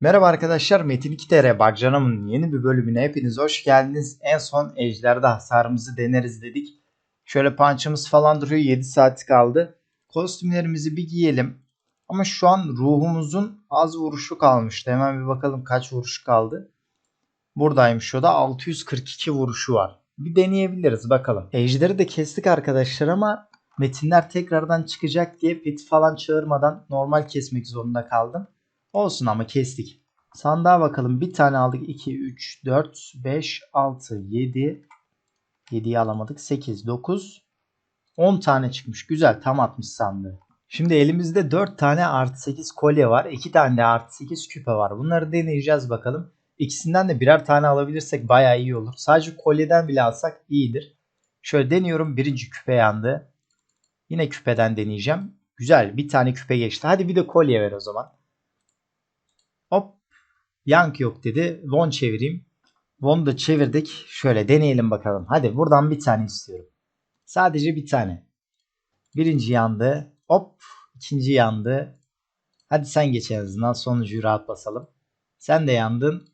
Merhaba arkadaşlar Metin 2TR Bagcanam'ın yeni bir bölümüne hepiniz hoş geldiniz. En son ejderde hasarımızı deneriz dedik. Şöyle punch'ımız falan duruyor 7 saat kaldı. Kostümlerimizi bir giyelim. Ama şu an ruhumuzun az vuruşu kalmıştı. Hemen bir bakalım kaç vuruş kaldı. Buradaymış o da 642 vuruşu var. Bir deneyebiliriz bakalım. Ejderi de kestik arkadaşlar ama metinler tekrardan çıkacak diye pet falan çağırmadan normal kesmek zorunda kaldım. Olsun ama kestik. Sandığa bakalım. Bir tane aldık. 2, 3, 4, 5, 6, 7. 7'yi alamadık. 8, 9. 10 tane çıkmış. Güzel. Tam atmış sandığı. Şimdi elimizde 4 tane artı 8 kolye var. 2 tane de artı 8 küpe var. Bunları deneyeceğiz bakalım. İkisinden de birer tane alabilirsek baya iyi olur. Sadece kolyeden bile alsak iyidir. Şöyle deniyorum. Birinci küpe yandı. Yine küpeden deneyeceğim. Güzel. Bir tane küpe geçti. Hadi bir de kolye ver o zaman. Hop. Yank yok dedi. Von çevireyim. Von'u da çevirdik. Şöyle deneyelim bakalım. Hadi buradan bir tane istiyorum. Sadece bir tane. Birinci yandı. Hop. ikinci yandı. Hadi sen geç en azından. Sonuncuyu rahat basalım. Sen de yandın.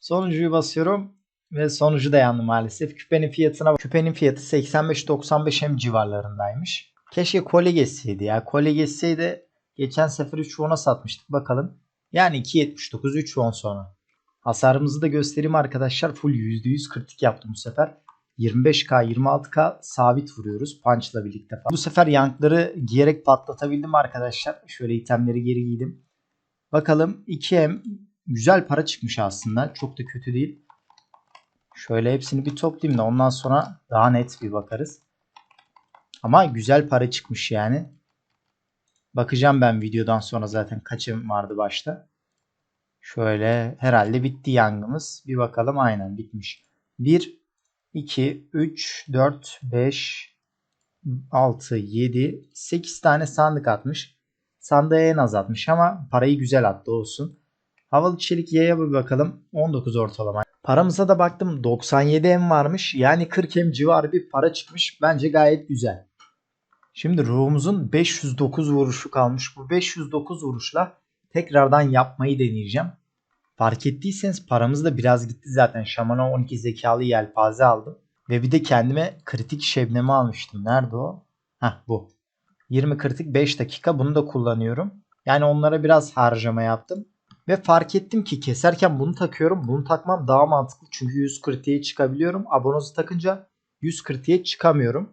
Sonuncuyu basıyorum. Ve sonucu da yandı maalesef. Küpenin fiyatına Küpenin fiyatı 85-95 hem civarlarındaymış. Keşke kolye geçseydi ya. Kolye geçseydi geçen sefer 3 Von'a satmıştık. Bakalım. Yani 2.79 3 won sonra. Hasarımızı da göstereyim arkadaşlar. Full %100 kritik yaptım bu sefer. 25k 26k sabit vuruyoruz punchla birlikte. Bu sefer yankları giyerek patlatabildim arkadaşlar. Şöyle itemleri geri giydim. Bakalım 2M güzel para çıkmış aslında. Çok da kötü değil. Şöyle hepsini bir toplayayım da ondan sonra daha net bir bakarız. Ama güzel para çıkmış yani. Bakacağım ben videodan sonra zaten kaçım vardı başta. Şöyle herhalde bitti yangımız. Bir bakalım aynen bitmiş. 1, 2, 3, 4, 5, 6, 7, 8 tane sandık atmış. Sandığa en az atmış ama parayı güzel attı olsun. Havalı çelik yaya bir bakalım. 19 ortalama. Paramıza da baktım 97 M varmış. Yani 40 M civarı bir para çıkmış. Bence gayet güzel. Şimdi ruhumuzun 509 vuruşu kalmış. Bu 509 vuruşla tekrardan yapmayı deneyeceğim. Fark ettiyseniz paramız da biraz gitti zaten. Şamana 12 zekalı yelpaze aldım. Ve bir de kendime kritik şebnemi almıştım. Nerede o? Heh bu. 20 kritik 5 dakika bunu da kullanıyorum. Yani onlara biraz harcama yaptım. Ve fark ettim ki keserken bunu takıyorum. Bunu takmam daha mantıklı. Çünkü 100 kritiğe çıkabiliyorum. Abonozu takınca 100 kritiğe çıkamıyorum.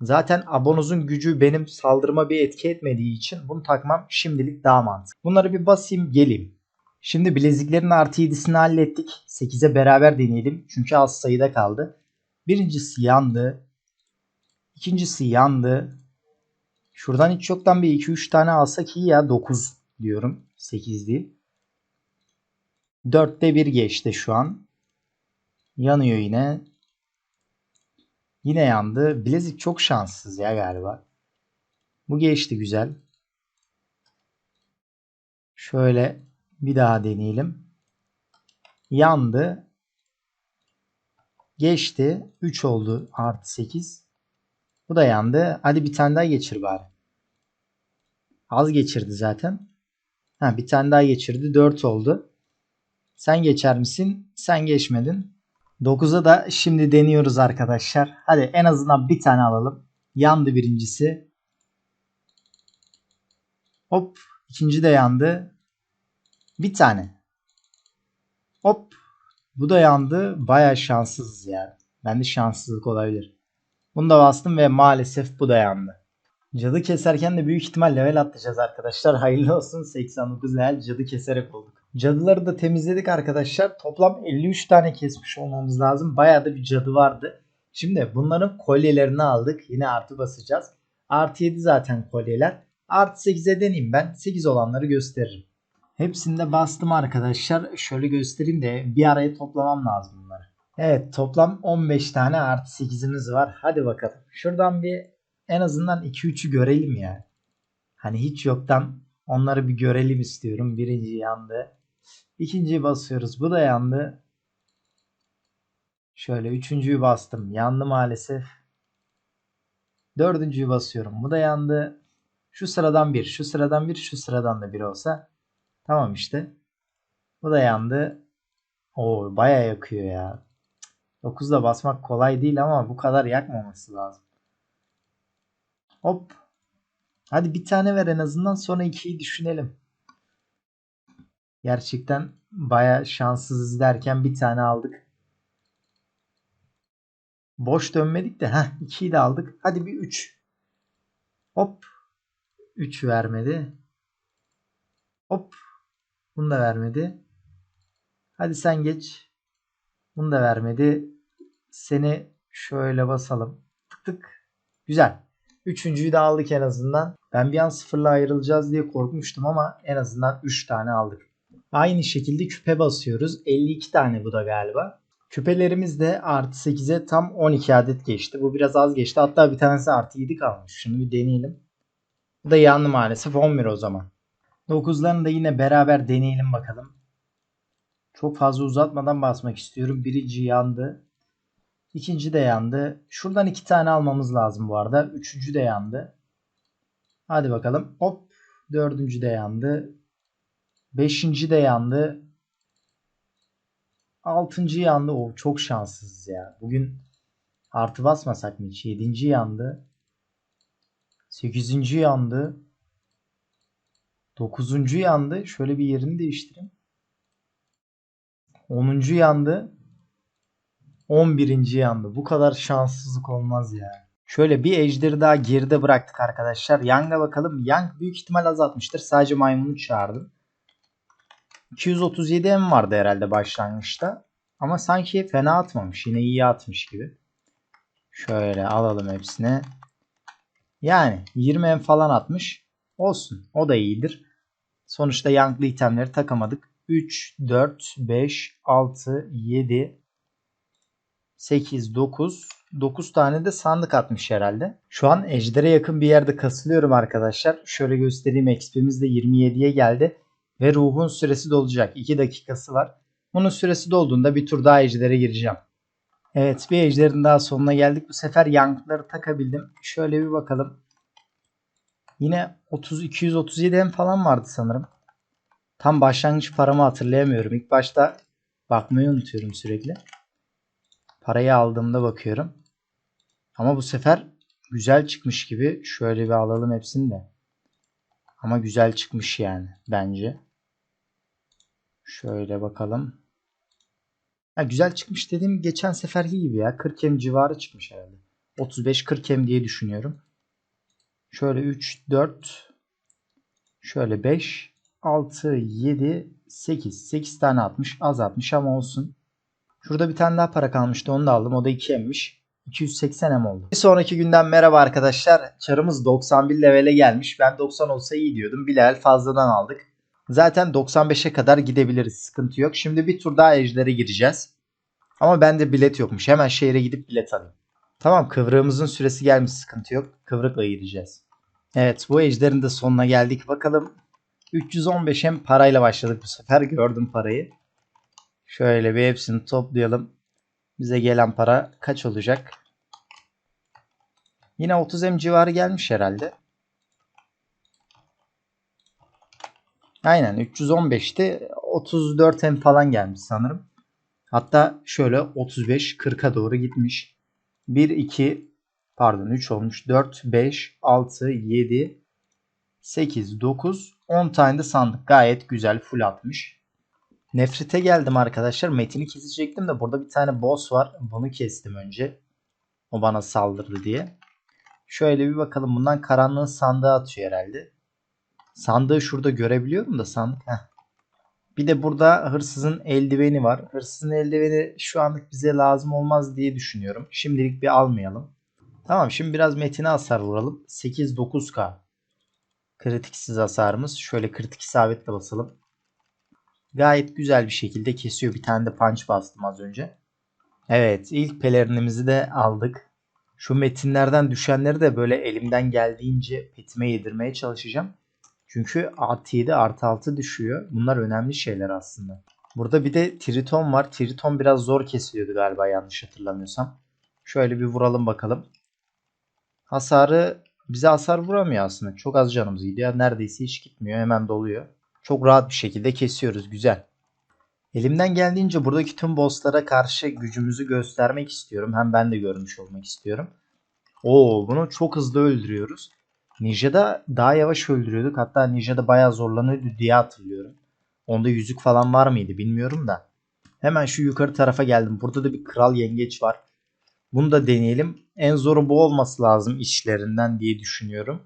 Zaten abonozun gücü benim saldırıma bir etki etmediği için bunu takmam şimdilik daha mantıklı. Bunları bir basayım geleyim. Şimdi bileziklerin artı 7'sini hallettik. 8'e beraber deneyelim. Çünkü az sayıda kaldı. Birincisi yandı. İkincisi yandı. Şuradan hiç yoktan bir 2-3 tane alsak iyi ya. 9 diyorum. 8 değil. 4'te 1 geçti şu an. Yanıyor yine. Yine yandı. Bilezik çok şanssız ya galiba. Bu geçti güzel. Şöyle bir daha deneyelim. Yandı. Geçti. 3 oldu artı 8. Bu da yandı. Hadi bir tane daha geçir bari. Az geçirdi zaten. Ha, bir tane daha geçirdi. 4 oldu. Sen geçer misin? Sen geçmedin. 9'a da şimdi deniyoruz arkadaşlar. Hadi en azından bir tane alalım. Yandı birincisi. Hop. ikinci de yandı. Bir tane. Hop. Bu da yandı. Baya şanssızız yani. Bende şanssızlık olabilir. Bunu da bastım ve maalesef bu da yandı. Cadı keserken de büyük ihtimal level atlayacağız arkadaşlar. Hayırlı olsun 89 level cadı keserek olduk. Cadıları da temizledik arkadaşlar. Toplam 53 tane kesmiş olmamız lazım. Bayağı da bir cadı vardı. Şimdi bunların kolyelerini aldık. Yine artı basacağız. Artı 7 zaten kolyeler. Artı 8'e deneyeyim ben. 8 olanları gösteririm. Hepsinde bastım arkadaşlar. Şöyle göstereyim de bir araya toplamam lazım bunları. Evet toplam 15 tane artı 8'imiz var. Hadi bakalım. Şuradan bir en azından 2-3'ü görelim ya. Hani hiç yoktan onları bir görelim istiyorum. Birinci yandı. İkinciyi basıyoruz. Bu da yandı. Şöyle üçüncüyü bastım. Yandı maalesef. Dördüncüyü basıyorum. Bu da yandı. Şu sıradan bir, şu sıradan bir, şu sıradan da bir olsa. Tamam işte. Bu da yandı. Oo baya yakıyor ya. 9'da basmak kolay değil ama bu kadar yakmaması lazım. Hop. Hadi bir tane ver en azından sonra ikiyi düşünelim. Gerçekten baya şanssızız derken bir tane aldık. Boş dönmedik de. Heh 2'yi de aldık. Hadi bir 3. Hop. 3 vermedi. Hop. Bunu da vermedi. Hadi sen geç. Bunu da vermedi. Seni şöyle basalım. Tık tık. Güzel. Üçüncüyü de aldık en azından. Ben bir an sıfırla ayrılacağız diye korkmuştum ama en azından 3 tane aldık. Aynı şekilde küpe basıyoruz. 52 tane bu da galiba. Küpelerimiz de artı 8'e tam 12 adet geçti. Bu biraz az geçti. Hatta bir tanesi artı 7 kalmış. Şunu bir deneyelim. Bu da yandı maalesef 11 o zaman. 9'larını da yine beraber deneyelim bakalım. Çok fazla uzatmadan basmak istiyorum. Birinci yandı. İkinci de yandı. Şuradan iki tane almamız lazım bu arada. Üçüncü de yandı. Hadi bakalım. Hop. Dördüncü de yandı. Beşinci de yandı. Altıncı yandı. O çok şanssızız ya. Bugün artı basmasak mı hiç? Yedinci yandı. Sekizinci yandı. Dokuzuncu yandı. Şöyle bir yerini değiştireyim. Onuncu yandı. On birinci yandı. Bu kadar şanssızlık olmaz ya. Şöyle bir ejderi daha geride bıraktık arkadaşlar. Yang'a bakalım. Yang büyük ihtimal azaltmıştır. Sadece maymunu çağırdım. 237 M vardı herhalde başlangıçta. Ama sanki fena atmamış. Yine iyi atmış gibi. Şöyle alalım hepsini. Yani 20 M falan atmış. Olsun. O da iyidir. Sonuçta yanklı itemleri takamadık. 3, 4, 5, 6, 7, 8, 9. 9 tane de sandık atmış herhalde. Şu an ejdere yakın bir yerde kasılıyorum arkadaşlar. Şöyle göstereyim. XP'miz de 27'ye geldi. Ve ruhun süresi dolacak. 2 dakikası var. Bunun süresi dolduğunda bir tur daha ejdere gireceğim. Evet bir ejderin daha sonuna geldik. Bu sefer yankları takabildim. Şöyle bir bakalım. Yine 30 237 hem falan vardı sanırım. Tam başlangıç paramı hatırlayamıyorum. İlk başta bakmayı unutuyorum sürekli. Parayı aldığımda bakıyorum. Ama bu sefer güzel çıkmış gibi. Şöyle bir alalım hepsini de. Ama güzel çıkmış yani bence. Şöyle bakalım. Ha, güzel çıkmış dediğim geçen seferki gibi ya. 40 em civarı çıkmış herhalde. 35-40 em diye düşünüyorum. Şöyle 3, 4, şöyle 5, 6, 7, 8. 8 tane atmış. Az atmış ama olsun. Şurada bir tane daha para kalmıştı. Onu da aldım. O da 2 emmiş. 280 em oldu. Bir sonraki günden merhaba arkadaşlar. Çarımız 91 levele gelmiş. Ben 90 olsa iyi diyordum. Bir level fazladan aldık. Zaten 95'e kadar gidebiliriz. Sıkıntı yok. Şimdi bir tur daha ejdere gireceğiz. Ama bende bilet yokmuş. Hemen şehre gidip bilet alayım. Tamam kıvrığımızın süresi gelmiş. Sıkıntı yok. Kıvrıkla gideceğiz. Evet bu ejderin de sonuna geldik. Bakalım 315 hem parayla başladık bu sefer. Gördüm parayı. Şöyle bir hepsini toplayalım. Bize gelen para kaç olacak? Yine 30 M civarı gelmiş herhalde. Aynen 315'ti. 34 M falan gelmiş sanırım. Hatta şöyle 35-40'a doğru gitmiş. 1, 2, pardon 3 olmuş. 4, 5, 6, 7, 8, 9, 10 tane de sandık. Gayet güzel full atmış. Nefrite geldim arkadaşlar. Metin'i kesecektim de burada bir tane boss var. Bunu kestim önce. O bana saldırdı diye. Şöyle bir bakalım. Bundan karanlığın sandığı atıyor herhalde. Sandığı şurada görebiliyorum da sandık. Heh. Bir de burada hırsızın eldiveni var. Hırsızın eldiveni şu anlık bize lazım olmaz diye düşünüyorum. Şimdilik bir almayalım. Tamam şimdi biraz metine hasar vuralım. 8-9k. Kritiksiz hasarımız. Şöyle kritik isabetle basalım. Gayet güzel bir şekilde kesiyor. Bir tane de punch bastım az önce. Evet ilk pelerinimizi de aldık. Şu metinlerden düşenleri de böyle elimden geldiğince petime yedirmeye çalışacağım. Çünkü artı 7 artı 6 düşüyor. Bunlar önemli şeyler aslında. Burada bir de Triton var. Triton biraz zor kesiliyordu galiba yanlış hatırlamıyorsam. Şöyle bir vuralım bakalım. Hasarı bize hasar vuramıyor aslında. Çok az canımız gidiyor. Neredeyse hiç gitmiyor. Hemen doluyor. Çok rahat bir şekilde kesiyoruz. Güzel. Elimden geldiğince buradaki tüm bosslara karşı gücümüzü göstermek istiyorum. Hem ben de görmüş olmak istiyorum. Oo bunu çok hızlı öldürüyoruz. Ninja'da daha yavaş öldürüyorduk. Hatta Ninja'da bayağı zorlanıyordu diye hatırlıyorum. Onda yüzük falan var mıydı bilmiyorum da. Hemen şu yukarı tarafa geldim. Burada da bir kral yengeç var. Bunu da deneyelim. En zoru bu olması lazım işlerinden diye düşünüyorum.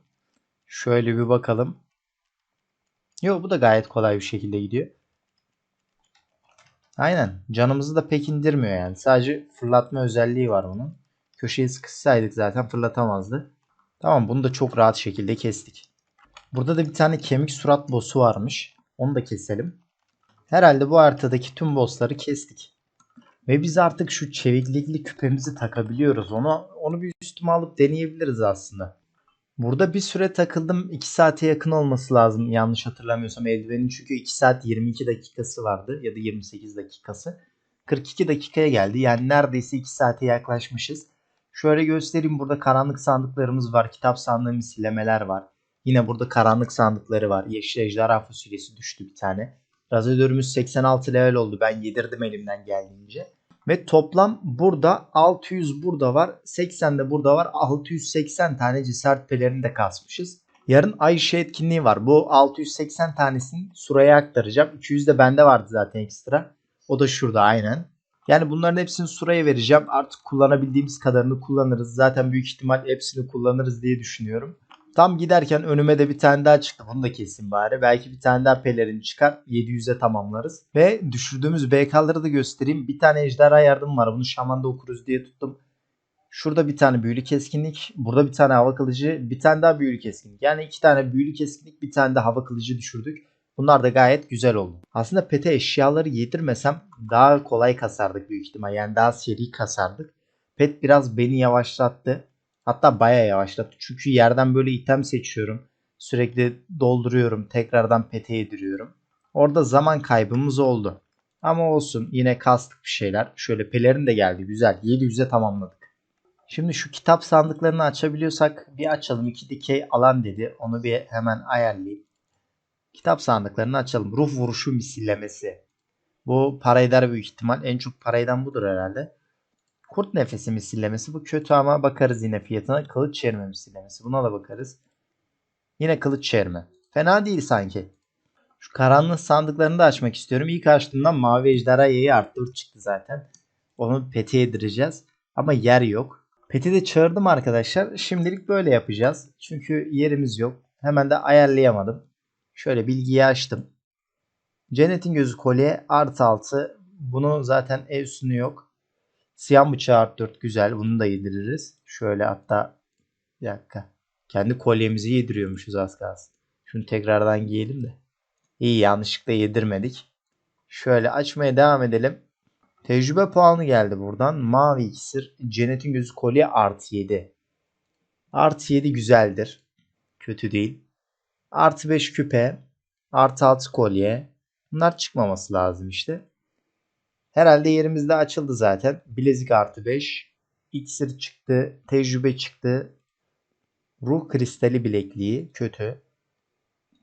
Şöyle bir bakalım. Yok bu da gayet kolay bir şekilde gidiyor. Aynen. Canımızı da pek indirmiyor yani. Sadece fırlatma özelliği var bunun. Köşeyi sıkışsaydık zaten fırlatamazdı. Tamam bunu da çok rahat şekilde kestik. Burada da bir tane kemik surat boss'u varmış. Onu da keselim. Herhalde bu haritadaki tüm boss'ları kestik. Ve biz artık şu çeviklikli küpemizi takabiliyoruz. Onu onu bir üstüme alıp deneyebiliriz aslında. Burada bir süre takıldım. 2 saate yakın olması lazım yanlış hatırlamıyorsam eldivenin. Çünkü 2 saat 22 dakikası vardı ya da 28 dakikası. 42 dakikaya geldi. Yani neredeyse 2 saate yaklaşmışız. Şöyle göstereyim. Burada karanlık sandıklarımız var. Kitap sandığı misillemeler var. Yine burada karanlık sandıkları var. Yeşil ejderha fasulyesi düştü bir tane. Razadörümüz 86 level oldu. Ben yedirdim elimden geldiğince. Ve toplam burada 600 burada var. 80 de burada var. 680 tane cesaret pelerini de kasmışız. Yarın ay ışığı etkinliği var. Bu 680 tanesini Sura'ya aktaracağım. 200 de bende vardı zaten ekstra. O da şurada aynen. Yani bunların hepsini Sura'ya vereceğim. Artık kullanabildiğimiz kadarını kullanırız. Zaten büyük ihtimal hepsini kullanırız diye düşünüyorum. Tam giderken önüme de bir tane daha çıktı. Bunu da kesin bari. Belki bir tane daha pelerin çıkar. 700'e tamamlarız. Ve düşürdüğümüz BK'ları da göstereyim. Bir tane ejderha yardım var. Bunu şamanda okuruz diye tuttum. Şurada bir tane büyülü keskinlik. Burada bir tane hava kılıcı. Bir tane daha büyülü keskinlik. Yani iki tane büyülü keskinlik. Bir tane de hava kılıcı düşürdük. Bunlar da gayet güzel oldu. Aslında pete eşyaları yedirmesem daha kolay kasardık büyük ihtimal. Yani daha seri kasardık. Pet biraz beni yavaşlattı. Hatta baya yavaşlattı. Çünkü yerden böyle item seçiyorum. Sürekli dolduruyorum. Tekrardan pete yediriyorum. Orada zaman kaybımız oldu. Ama olsun yine kastık bir şeyler. Şöyle pelerin de geldi güzel. 700'e tamamladık. Şimdi şu kitap sandıklarını açabiliyorsak bir açalım. 2 dikey alan dedi. Onu bir hemen ayarlayayım. Kitap sandıklarını açalım. Ruh vuruşu misillemesi. Bu para eder büyük ihtimal. En çok para eden budur herhalde. Kurt nefesi misillemesi. Bu kötü ama bakarız yine fiyatına. Kılıç çevirme misillemesi. Buna da bakarız. Yine kılıç çevirme. Fena değil sanki. Şu karanlık sandıklarını da açmak istiyorum. İlk açtığımda mavi ejderha yayı arttır çıktı zaten. Onu pete yedireceğiz. Ama yer yok. Peti de çağırdım arkadaşlar. Şimdilik böyle yapacağız. Çünkü yerimiz yok. Hemen de ayarlayamadım. Şöyle bilgiyi açtım. Cennetin gözü kolye artı 6. Bunu zaten ev üstünde yok. Siyah bıçağı artı 4 güzel. Bunu da yediririz. Şöyle hatta bir dakika. Kendi kolyemizi yediriyormuşuz az kalsın. Şunu tekrardan giyelim de. İyi yanlışlıkla yedirmedik. Şöyle açmaya devam edelim. Tecrübe puanı geldi buradan. Mavi iksir. Cennetin gözü kolye artı 7. Artı 7 güzeldir. Kötü değil. Artı 5 küpe. Artı 6 kolye. Bunlar çıkmaması lazım işte. Herhalde yerimizde açıldı zaten. Bilezik artı 5. İksir çıktı. Tecrübe çıktı. Ruh kristali bilekliği. Kötü.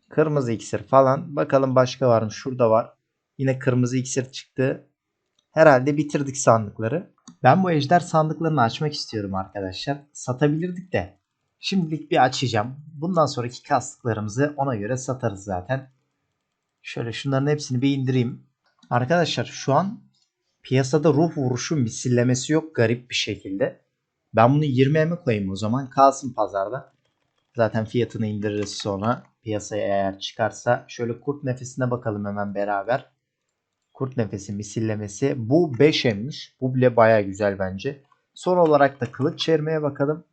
Kırmızı iksir falan. Bakalım başka var mı? Şurada var. Yine kırmızı iksir çıktı. Herhalde bitirdik sandıkları. Ben bu ejder sandıklarını açmak istiyorum arkadaşlar. Satabilirdik de. Şimdilik bir açacağım. Bundan sonraki kastıklarımızı ona göre satarız zaten. Şöyle şunların hepsini bir indireyim. Arkadaşlar şu an piyasada ruh vuruşu misillemesi yok garip bir şekilde. Ben bunu 20'ye mi koyayım o zaman? Kalsın pazarda. Zaten fiyatını indiririz sonra. Piyasaya eğer çıkarsa. Şöyle kurt nefesine bakalım hemen beraber. Kurt nefesi misillemesi. Bu 5'emmiş. Bu bile baya güzel bence. Son olarak da kılıç çevirmeye bakalım.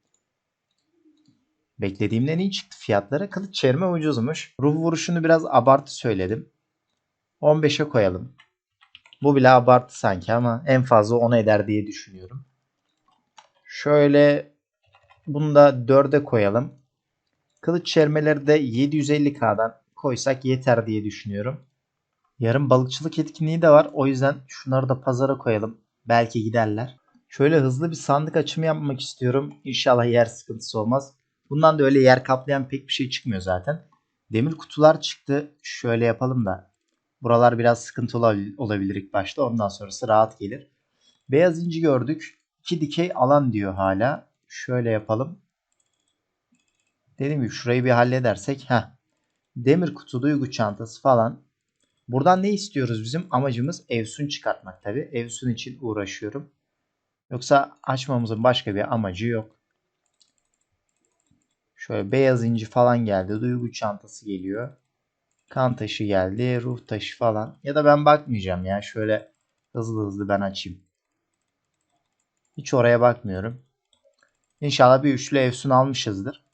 Beklediğimden iyi çıktı fiyatlara. Kılıç çevirme ucuzmuş. Ruh vuruşunu biraz abartı söyledim. 15'e koyalım. Bu bile abartı sanki ama en fazla 10 eder diye düşünüyorum. Şöyle bunu da 4'e koyalım. Kılıç çevirmeleri de 750k'dan koysak yeter diye düşünüyorum. Yarın balıkçılık etkinliği de var. O yüzden şunları da pazara koyalım. Belki giderler. Şöyle hızlı bir sandık açımı yapmak istiyorum. İnşallah yer sıkıntısı olmaz. Bundan da öyle yer kaplayan pek bir şey çıkmıyor zaten. Demir kutular çıktı. Şöyle yapalım da. Buralar biraz sıkıntı olabil- olabilir ilk başta. Ondan sonrası rahat gelir. Beyaz inci gördük. 2 dikey alan diyor hala. Şöyle yapalım. Dediğim gibi şurayı bir halledersek. Heh. Demir kutu, duygu çantası falan. Buradan ne istiyoruz bizim? Amacımız Evsun çıkartmak tabi. Evsun için uğraşıyorum. Yoksa açmamızın başka bir amacı yok. Şöyle beyaz inci falan geldi. Duygu çantası geliyor. Kan taşı geldi. Ruh taşı falan. Ya da ben bakmayacağım ya. Şöyle hızlı hızlı ben açayım. Hiç oraya bakmıyorum. İnşallah bir üçlü Evsun almışızdır.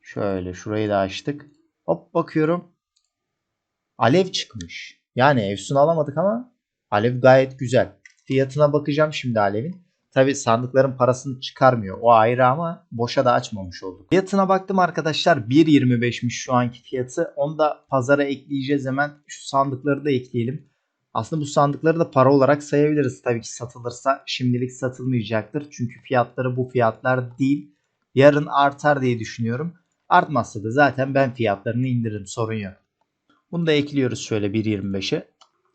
Şöyle şurayı da açtık. Hop bakıyorum. Alev çıkmış. Yani Evsun alamadık ama Alev gayet güzel. Fiyatına bakacağım şimdi Alev'in. Tabi sandıkların parasını çıkarmıyor. O ayrı ama boşa da açmamış olduk. Fiyatına baktım arkadaşlar 1.25'miş şu anki fiyatı. Onu da pazara ekleyeceğiz hemen. Şu sandıkları da ekleyelim. Aslında bu sandıkları da para olarak sayabiliriz. Tabii ki satılırsa şimdilik satılmayacaktır. Çünkü fiyatları bu fiyatlar değil. Yarın artar diye düşünüyorum. Artmazsa da zaten ben fiyatlarını indiririm sorun yok. Bunu da ekliyoruz şöyle 1.25'e.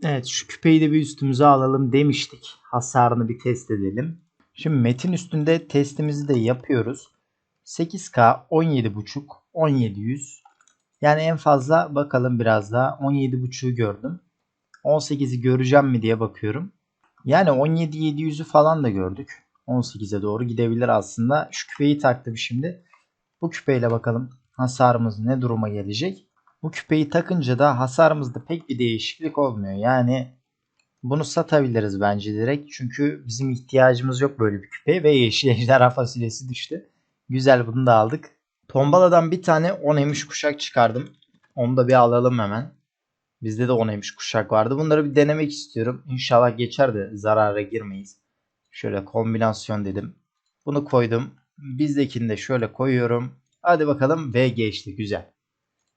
Evet şu küpeyi de bir üstümüze alalım demiştik. Hasarını bir test edelim. Şimdi metin üstünde testimizi de yapıyoruz. 8K 17.5 1700 yani en fazla bakalım biraz daha 17.5'u gördüm. 18'i göreceğim mi diye bakıyorum. Yani 17.700'ü falan da gördük. 18'e doğru gidebilir aslında. Şu küpeyi taktım şimdi. Bu küpeyle bakalım hasarımız ne duruma gelecek. Bu küpeyi takınca da hasarımızda pek bir değişiklik olmuyor. Yani bunu satabiliriz bence direkt. Çünkü bizim ihtiyacımız yok böyle bir küpeye ve yeşil ejderha fasulyesi düştü. Güzel bunu da aldık. Tombaladan bir tane 10 emiş kuşak çıkardım. Onu da bir alalım hemen. Bizde de 10 emiş kuşak vardı. Bunları bir denemek istiyorum. İnşallah geçer de zarara girmeyiz. Şöyle kombinasyon dedim. Bunu koydum. Bizdekini de şöyle koyuyorum. Hadi bakalım ve geçti. Güzel.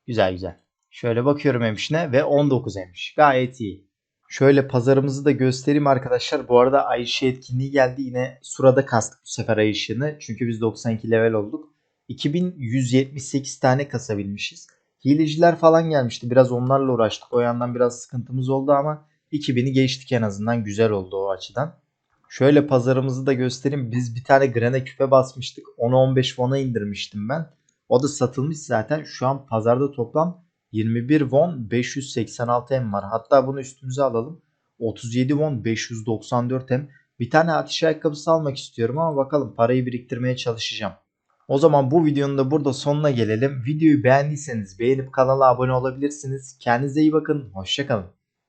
Güzel güzel. Şöyle bakıyorum emişine ve 19 emiş. Gayet iyi. Şöyle pazarımızı da göstereyim arkadaşlar. Bu arada ay ışığı etkinliği geldi. Yine surada kastık bu sefer ay. Çünkü biz 92 level olduk. 2178 tane kasabilmişiz. Hileciler falan gelmişti. Biraz onlarla uğraştık. O yandan biraz sıkıntımız oldu ama 2000'i geçtik en azından. Güzel oldu o açıdan. Şöyle pazarımızı da göstereyim. Biz bir tane grene küpe basmıştık. 10-15 won'a indirmiştim ben. O da satılmış zaten. Şu an pazarda toplam 21 won 586 M var. Hatta bunu üstümüze alalım. 37 won 594 M. Bir tane ateş ayakkabısı almak istiyorum ama bakalım parayı biriktirmeye çalışacağım. O zaman bu videonun da burada sonuna gelelim. Videoyu beğendiyseniz beğenip kanala abone olabilirsiniz. Kendinize iyi bakın. Hoşçakalın.